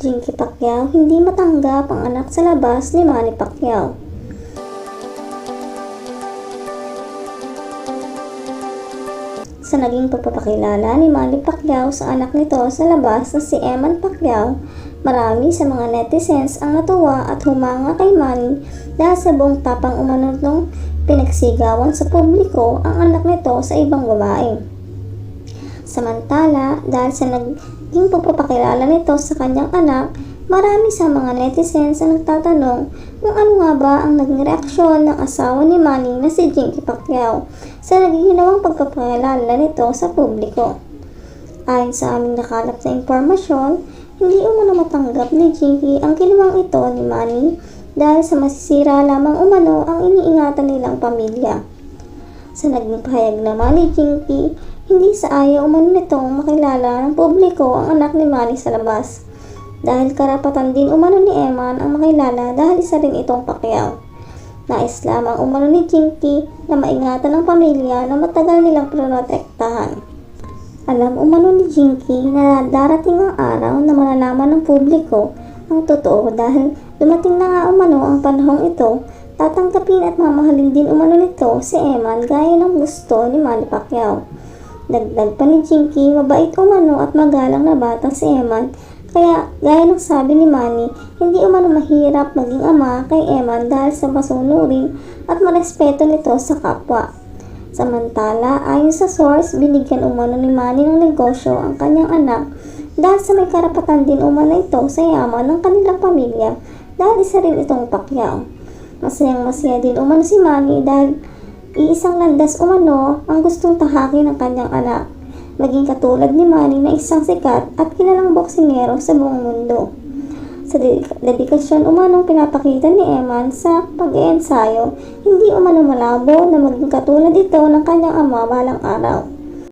Jinky Pacquiao hindi matanggap ang anak sa labas ni Manny Pacquiao. Sa naging pagpapakilala ni Manny Pacquiao sa anak nito sa labas na si Eman Pacquiao, marami sa mga netizens ang natuwa at humanga kay Manny dahil sa buong tapang umano nung pinagsigawan sa publiko ang anak nito sa ibang babae. Samantala, dahil sa naging pagpapakilala nito sa kanyang anak, marami sa mga netizens ang nagtatanong kung ano nga ba ang naging reaksyon ng asawa ni Manny na si Jinky Pacquiao sa naging ginawang pagpapakilala nito sa publiko. Ayon sa aming nakalap na impormasyon, hindi umano matanggap ni Jinky ang ginawang ito ni Manny dahil sa masisira lamang umano ang iniingatan nilang pamilya. Sa naging pahayag naman ni Jinky, hindi sa ayaw umano nitong makilala ng publiko ang anak ni Manny sa labas. Dahil karapatan din umano ni Eman ang makilala dahil isa rin itong Pacquiao. Nais lamang umano ni Jinky na maingatan ng pamilya na matagal nilang protektahan. Alam umano ni Jinky na darating ang araw na malalaman ng publiko ang totoo dahil dumating na nga umano ang panahong ito, tatanggapin at mamahalin din umano nito si Eman gaya ng gusto ni Manny Pacquiao. Dagdag pa ni Jinky, mabait umano at magalang na bata si Eman kaya, gaya ng sabi ni Manny, hindi umano mahirap maging ama kay Eman dahil sa masunurin at marespeto nito sa kapwa. Samantala, ayon sa source, binigyan umano ni Manny ng negosyo ang kanyang anak dahil sa may karapatan din umano ito sa yaman ng kanilang pamilya dahil isa rin itong Pacquiao. Masayang masaya din umano si Manny dahil iisang landas umano ang gustong tahakin ng kanyang anak maging katulad ni Manny na isang sikat at kilalang boksingero sa buong mundo. Sa dedikasyon umanong pinapakita ni Eman sa pag-iensayo, hindi umano malabo na maging katulad ito ng kanyang ama balang araw.